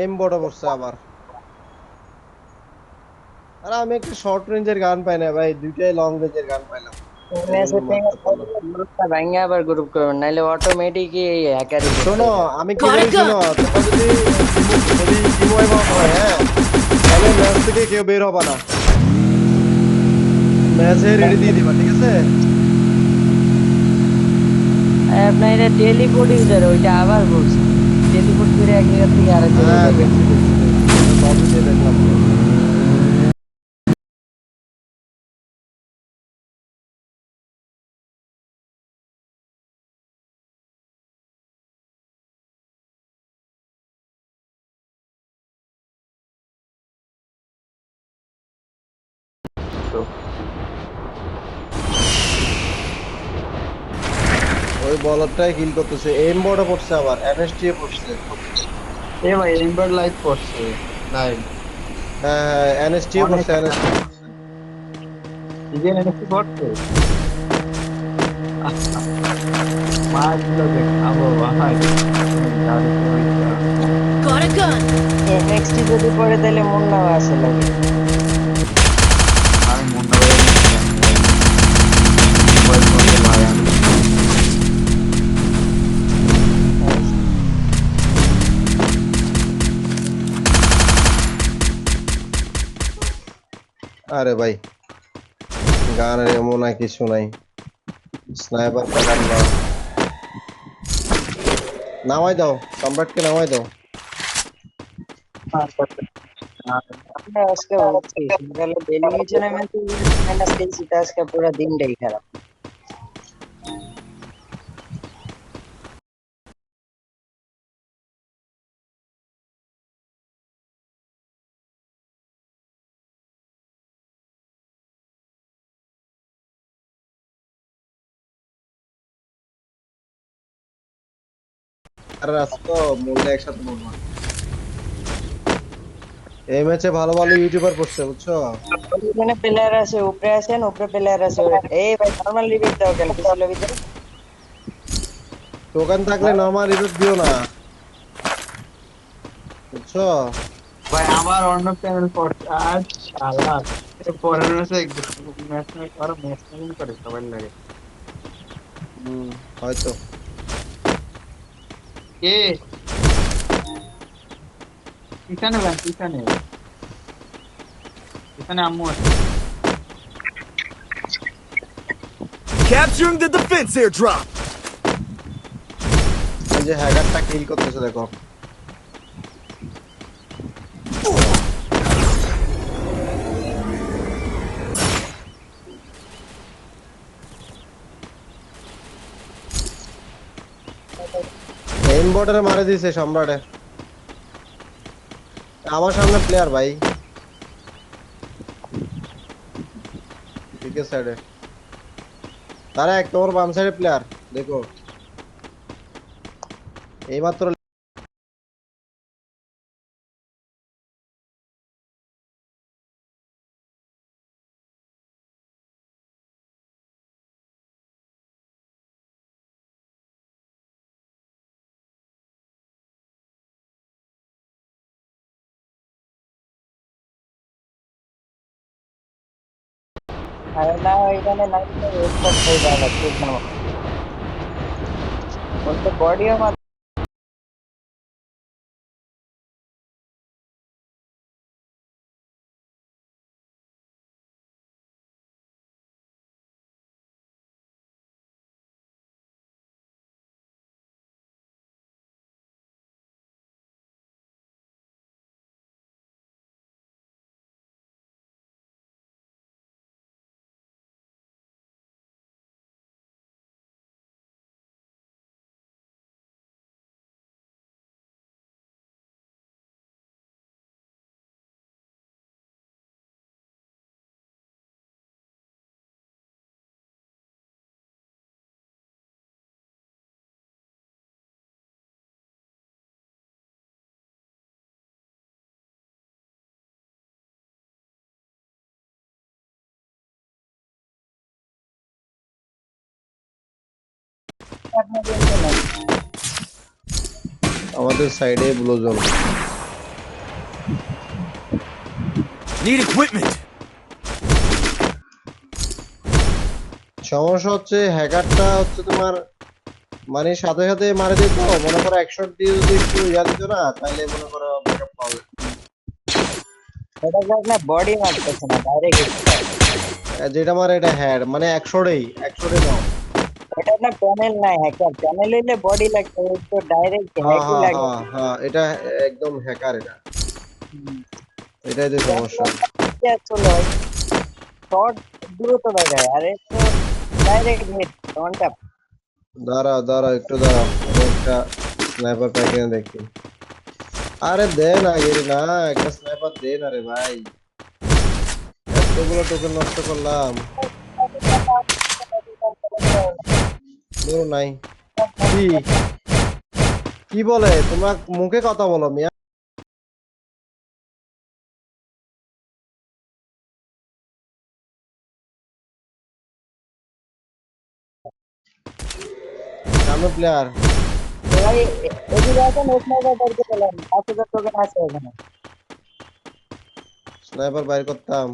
M বড় পড়ছে আবার। আরে আমি একটা শর্ট রেঞ্জের গান পাই না ভাই দুইটাই লং রেঞ্জের গান পাইলাম। আবার গ্রুপ করবেন নাহলে অটোমেটিকই হ্যাকারই শোনো আমি কি বলি শোনো যদি যদি টিম ওয়াইপ হয় হ্যাঁ তাহলে ম্যাচ থেকে কেউ বের হবে না। ম্যাচে রেডি দিয়ে দিবা ঠিক আছে? আপনার এটা টেলিপোর্ট ওইটা আবার বলছি। টেলিপোর্ট করে এক জায়গা থেকে আরেক হ্যাঁ জায়গায় দেখছি দেখছি সবই দিয়ে দেখলাম ওই বলারটাই কিল করতেছে। এম বড় পড়ছে আবার এমএসটি পড়ছে। এ ভাই এমবার লাইভ পড়ছে। লাইভ হ্যাঁ হ্যাঁ এনএসটি পড়ছে এনএসটি ইজেন ভাই Got a gun. নেক্সট যদি পড়ে তাহলে মুন্নাও আছে লাগে আরে ভাই গানের এমন আর কিছু নাই। স্নাইপার পেলাম না। নামাই দাও, সম্রাটকে নামাই দাও। আজকে ডেলি মিশনে তো আজকে পুরো দিনটাই খারাপ। আর রাস্তা মূল্য একসাথে বলব এই ম্যাচে ভালো ভালো ইউটিউবার পড়ছে বুঝছ? এখানে প্লেয়ার আছে উপরে আছেন উপরে প্লেয়ার আছে। এই ভাই নরমাল রিভিউ দাও কেন? কিছু ভিতরে টোকেন থাকলে নরমাল রিভিউ দিও না। বুঝছ? ভাই আবার অন্য চ্যানেল আর শালা পরের ম্যাচে ম্যাচ ম্যাচ আরও ম্যাচ করে সবাই লাগে? হুম হয়তো। কে পিছনে ভাই পিছনে পিছনে আম্মু আছে Capturing the defense airdrop. এই যে হ্যাকারটা কিল করতেছে দেখো মেইন বর্ডারে মারে দিয়েছে সম্রাটে আমার সামনে প্লেয়ার ভাই। আছে সাইডে তারা এক তোমার বাম সাইডে প্লেয়ার দেখো। এইমাত্র আরে না এখানে লাইটটা ওয়েট করতে যাবে ঠিক না বলতে বডিও আমাদের সাইডে ব্লু জোন Need equipment. সমস্যা হচ্ছে হ্যাকারটা হচ্ছে তোমার মানে সাথে সাথে মারে দিত মনে করো একশো দিয়ে যদি একটু ইয়া দিত না তাহলে মনে করো ব্যাকআপ পাবে এটা আপনার বডি মারতেছে না ডাইরেক্ট যেটা মারে এটা হ্যাড মানে একশোটাই একশোটাই নাও আপনার প্যানেল নাই হ্যাকার প্যানেল হইলে বডি লাগবে তো ডাইরেক্ট হ্যাঁ হ্যাকই হ্যাঁ হ্যাঁ এটা একদম হ্যাকার এটা। এটাই তো সমস্যা। চলো। শর্ট দ্রুত বাজায় আর এ তো ডাইরেক্ট হিট ওয়ান ট্যাপ দাঁড়াও দাঁড়াও একটু দাঁড়াও একটা স্নাইপার প্যাকেজ দেখি। আরে দে না গেরি না একটা স্নাইপার দে না রে ভাই। এতগুলো টোকেন নষ্ট করলাম। নাই। কি? কি বলে? তোমরা মুখে কথা বলো মিয়া। সামনে প্লেয়ার ভাই এদিকে আসেন ওখানে বাড়িতে পেলাম পাঁচ হাজার টোকেন আছে ওখানে। স্নাইপার বাইর করতাম।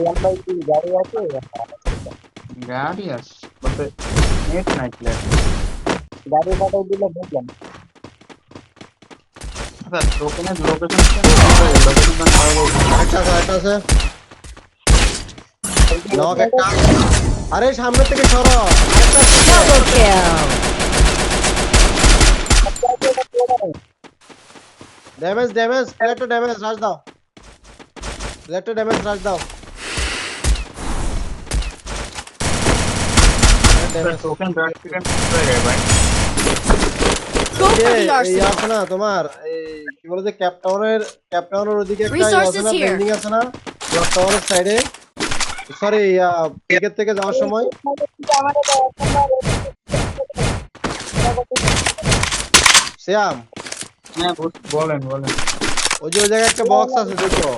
গাড়ি আছে গাড়ি আছে বাট নেট নাই প্লেয়ার গাড়ি পাঠাই দিলে বুঝলাম আচ্ছা টোকেনের লোকেশন লোকেশন একটা আছে একটা আছে নক একটা আরে সামনে থেকে সরো আরেকটা আছে। Double kill. ড্যামেজ ড্যামেজ প্লেয়ারটা ড্যামেজ রাজ দাও প্লেয়ারটা ড্যামেজ রাজ দাও আছে না তোমার এই কি বলে যে ক্যাপ ওদিকে একটা আছে না বিল্ডিং আছে না ক্যাপ টাউনের সাইডে সরি থেকে যাওয়ার সময় শ্যাম হ্যাঁ বলেন বলেন ওই যে ওই জায়গায় একটা বক্স আছে দেখো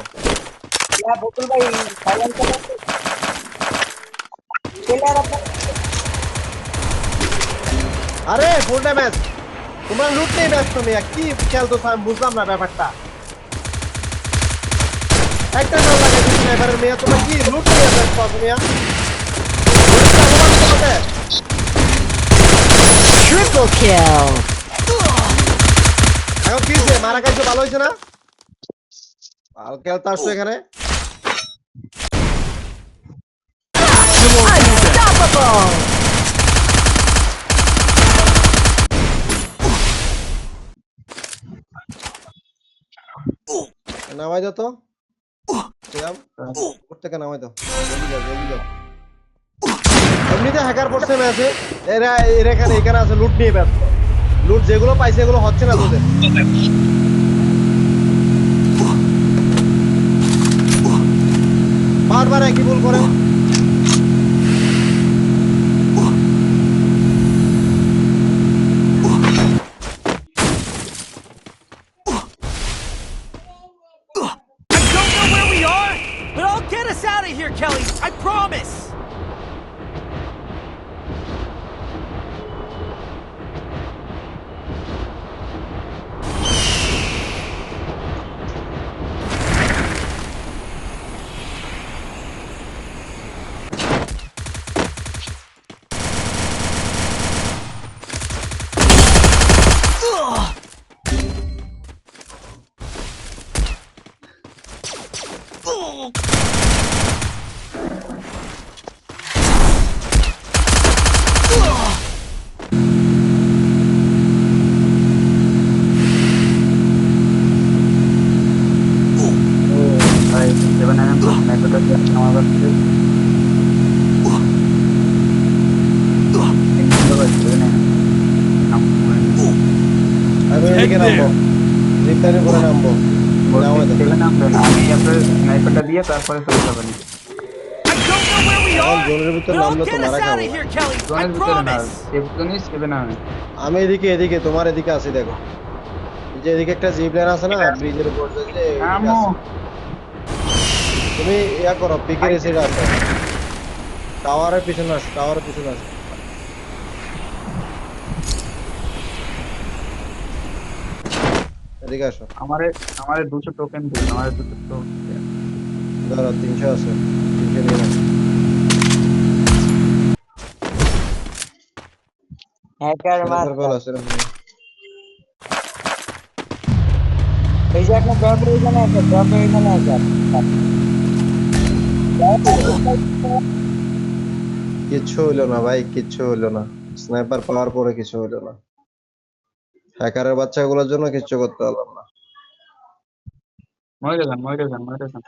বকুল ভাই সাইলেন্ট আরে ফুল ড্যামেজ তোমরা লুট নেই ব্যস্ত মিয়া কি খেলতো আমি বুঝলাম না ব্যাপারটা। একটা নাম লাগে মেয়ে তোমরা কি লুট নিয়ে ব্যস্ত আছো মিয়া? Triple kill. এখন কি হয়েছে? মারা খাইছো ভালো হয়েছে না? ভালো খেলতে আসছো এখানে। Unstoppable. নামাই দাও তো। হ্যাঁ, উপর থেকে নামাই দাও। এমনিতে হ্যাকার পড়ছে ম্যাচে এরা এরা এখানে এখানে আছে লুট নিয়ে ব্যস্ত। লুট যেগুলো পাইছে এগুলো হচ্ছে না তোদের। বারবার একই ভুল করে। Here, Kelly. I promise. ভাই আমি এদিকে নামবো। করে নামবো। আমি আপনার স্নাইপারটা দিয়ে তারপরে চলে যাবেন আমি। এদিকে এদিকে তোমার এদিকে আছি দেখো। যে এদিকে একটা জিপ লাইন আছে না ব্রিজের উপর। তুমি ইয়া করো পিকের এসে আসো টাওয়ারের পিছনে আসো টাওয়ারের পিছনে আসো। এদিকে আসো। আমারে আমারে দুশো টোকেন দিন আমারে দুশো টোকেন ধরো তিনশো আছে। নিয়ে নাও। হ্যাকার? এই যে একটা ড্রপ এখানে ড্রপ এখানে কিচ্ছু হইল না ভাই কিচ্ছু হইল না। স্নাইপার পাওয়ার পরে কিছু হইল না। হ্যাকারের বাচ্চাগুলোর জন্য কিচ্ছু করতে পারলাম না মরে যান মরে যান মরে যান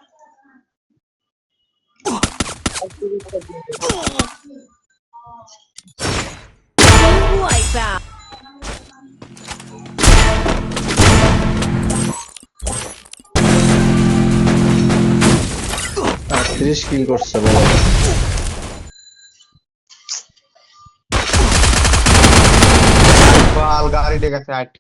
Wipeout. কিল করছে বলো सारी जगह से हट